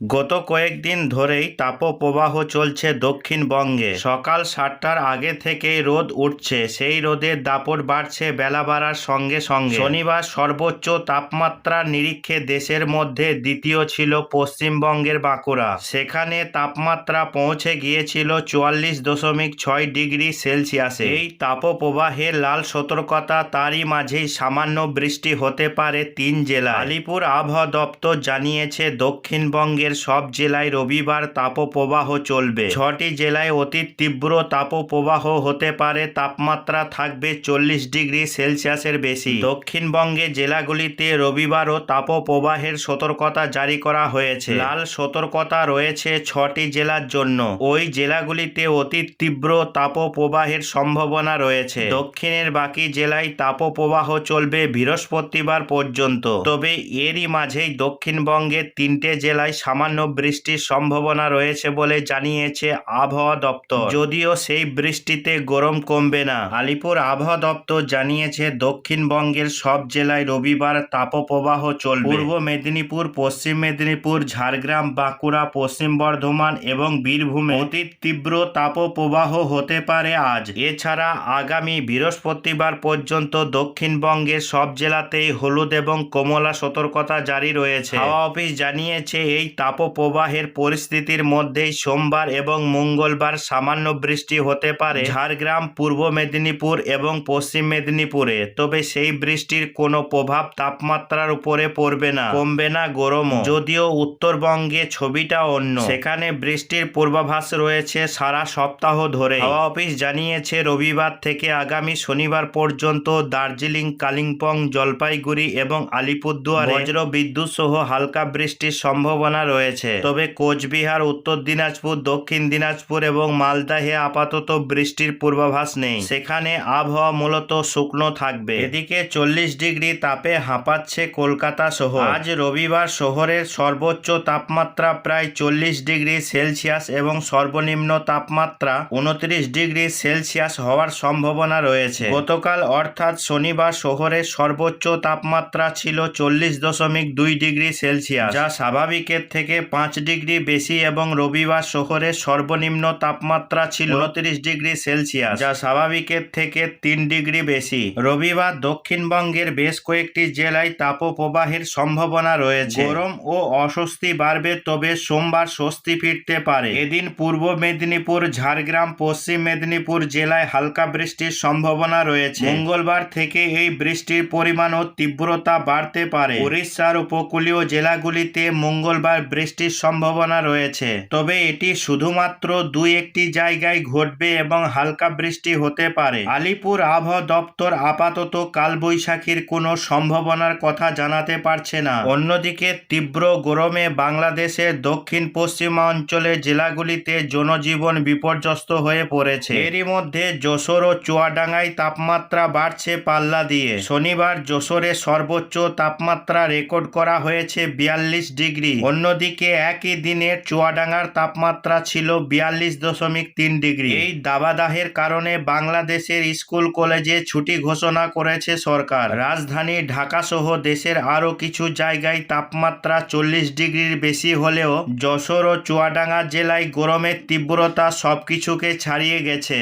গত কয়েকদিন ধরেই তাপপ্রবাহ চলছে দক্ষিণবঙ্গে। সকাল সাতটার আগে থেকেই রোদ উঠছে। সেই রোদের দাপট বাড়ছে বেলা বাড়ার সঙ্গে সঙ্গে। শনিবার সর্বোচ্চ তাপমাত্রার নিরীক্ষে দেশের মধ্যে দ্বিতীয় ছিল পশ্চিমবঙ্গের বাঁকুড়া। সেখানে তাপমাত্রা পৌঁছে গিয়েছিল চুয়াল্লিশ দশমিক ছয় ডিগ্রি সেলসিয়াসে। এই তাপপ্রবাহের লাল সতর্কতা তারই মাঝেই সামান্য বৃষ্টি হতে পারে তিন জেলা আলিপুর আবহাওয়া দপ্তর জানিয়েছে দক্ষিণবঙ্গের সব জেলায় রবিবার তাপপ্রবাহ চলবে। ছটি জেলায় অতি তীব্র তাপপ্রবাহ হতে পারে। তাপমাত্রা থাকবে চল্লিশ ডিগ্রি সেলসিয়াসের বেশি। দক্ষিণবঙ্গে জেলাগুলিতে রবিবারও তাপপ্রবাহের সতর্কতা জারি করা হয়েছে। লাল সতর্কতা রয়েছে ছটি জেলার জন্য। ওই জেলাগুলিতে অতি তীব্র তাপপ্রবাহের সম্ভাবনা রয়েছে। দক্ষিণের বাকি জেলায় তাপপ্রবাহ চলবে বৃহস্পতিবার পর্যন্ত। তবে এরই মাঝেই দক্ষিণবঙ্গের তিনটে জেলায় সামান্য বৃষ্টির সম্ভাবনা রয়েছে বলে জানিয়েছে আবহাওয়া দপ্তর। যদিও সেই বৃষ্টিতে গরম কমবে না। আলিপুর আবহাওয়া দপ্তর জানিয়েছে, দক্ষিণবঙ্গের সব জেলায় রবিবার তাপপ্রবাহ চলবে। পূর্ব মেদিনীপুর, পশ্চিম মেদিনীপুর, ঝাড়গ্রাম, বাঁকুড়া, পশ্চিম বর্ধমান এবং বীরভূমে অতি তীব্র তাপপ্রবাহ হতে পারে আজ। এছাড়া আগামী বৃহস্পতিবার পর্যন্ত দক্ষিণবঙ্গের সব জেলাতেই হলুদ এবং কমলা সতর্কতা জারি রয়েছে। হাওয়া অফিস জানিয়েছে, এই তাপপ্রবাহের পরিস্থিতির মধ্যেই সোমবার এবং মঙ্গলবার সামান্য বৃষ্টি হতে পারে ঝাড়গ্রাম, পূর্ব মেদিনীপুর এবং পশ্চিম মেদিনীপুরে। তবে সেই বৃষ্টির কোনো প্রভাব তাপমাত্রার উপরে পড়বে না, কমবে না, গরমও। যদিও উত্তরবঙ্গে ছবিটা অন্য। সেখানে বৃষ্টির পূর্বাভাস রয়েছে সারা সপ্তাহ ধরে হাওয়া অফিস জানিয়েছে, রবিবার থেকে আগামী শনিবার পর্যন্ত দার্জিলিং, কালিম্পং, জলপাইগুড়ি এবং আলিপুরদুয়ারে বজ্র বিদ্যুৎ সহ হালকা বৃষ্টির সম্ভাবনা রয়েছে। তবে কোচবিহার, উত্তর দিনাজপুর, দক্ষিণ দিনাজপুর এবং মালদাহে আপাতত বৃষ্টির পূর্বাভাস নেই। সেখানে আবহাওয়া মূলত শুকনো থাকবে। এদিকে চল্লিশ ডিগ্রি তাপে হাঁপাচ্ছে কলকাতা শহর। আজ রবিবার শহরের সর্বোচ্চ তাপমাত্রা প্রায় চল্লিশ ডিগ্রি সেলসিয়াস এবং সর্বনিম্ন তাপমাত্রা উনত্রিশ ডিগ্রি সেলসিয়াস হওয়ার সম্ভাবনা রয়েছে। গতকাল অর্থাৎ শনিবার শহরের সর্বোচ্চ তাপমাত্রা ছিল চল্লিশ দশমিক দুই ডিগ্রি সেলসিয়াস, যা স্বাভাবিকের থেকে পাঁচ ডিগ্রি বেশি এবং রবিবার শহরের সর্বনিম্ন তাপমাত্রা ছিল উনত্রিশ ডিগ্রি সেলসিয়াস, যা স্বাভাবিকের থেকে তিন ডিগ্রি বেশি। রবিবার দক্ষিণবঙ্গের বেশ কয়েকটি জেলায় তাপপ্রবাহের সম্ভাবনা রয়েছে। গরম ও অস্বস্তি বাড়বে, তবে সোমবার স্বস্তি ফিরতে পারে। এদিন পূর্ব মেদিনীপুর, ঝাড়গ্রাম, পশ্চিম মেদিনীপুর জেলায় হালকা বৃষ্টির সম্ভাবনা রয়েছে। মঙ্গলবার থেকে এই বৃষ্টির পরিমাণ ও তীব্রতা বাড়তে পারে। উড়িষ্যার উপকূলীয় জেলাগুলিতে মঙ্গলবার বৃষ্টির সম্ভাবনা রয়েছে। তবে এটি শুধুমাত্র দুই একটি জায়গায় ঘটবে এবং হালকা বৃষ্টি হতে পারে। আলিপুর আবহাওয়া দপ্তর আপাতত কালবৈশাখীর কোনো সম্ভাবনার কথা জানাতে পারছে না। অন্যদিকে তীব্র গরমে বাংলাদেশের দক্ষিণ পশ্চিমাঞ্চলের জেলাগুলিতে জনজীবন বিপর্যস্ত হয়ে পড়েছে। এরই মধ্যে যশোর ও চুয়াডাঙ্গায় তাপমাত্রা বাড়ছে পাল্লা দিয়ে। শনিবার যশোরে সর্বোচ্চ তাপমাত্রা রেকর্ড করা হয়েছে বিয়াল্লিশ ডিগ্রি। অন্যদিকে একই দিনে চুয়াডাঙ্গার তাপমাত্রা ছিল বিয়াল্লিশ দশমিক তিন ডিগ্রি। এই দাবাদাহের কারণে বাংলাদেশের স্কুল কলেজে ছুটি ঘোষণা করেছে সরকার। রাজধানী ঢাকা সহ দেশের আরও কিছু জায়গায় তাপমাত্রা চল্লিশ ডিগ্রির বেশি হলেও যশোর ও চুয়াডাঙ্গা জেলায় গরমের তীব্রতা সবকিছুকে ছাড়িয়ে গেছে।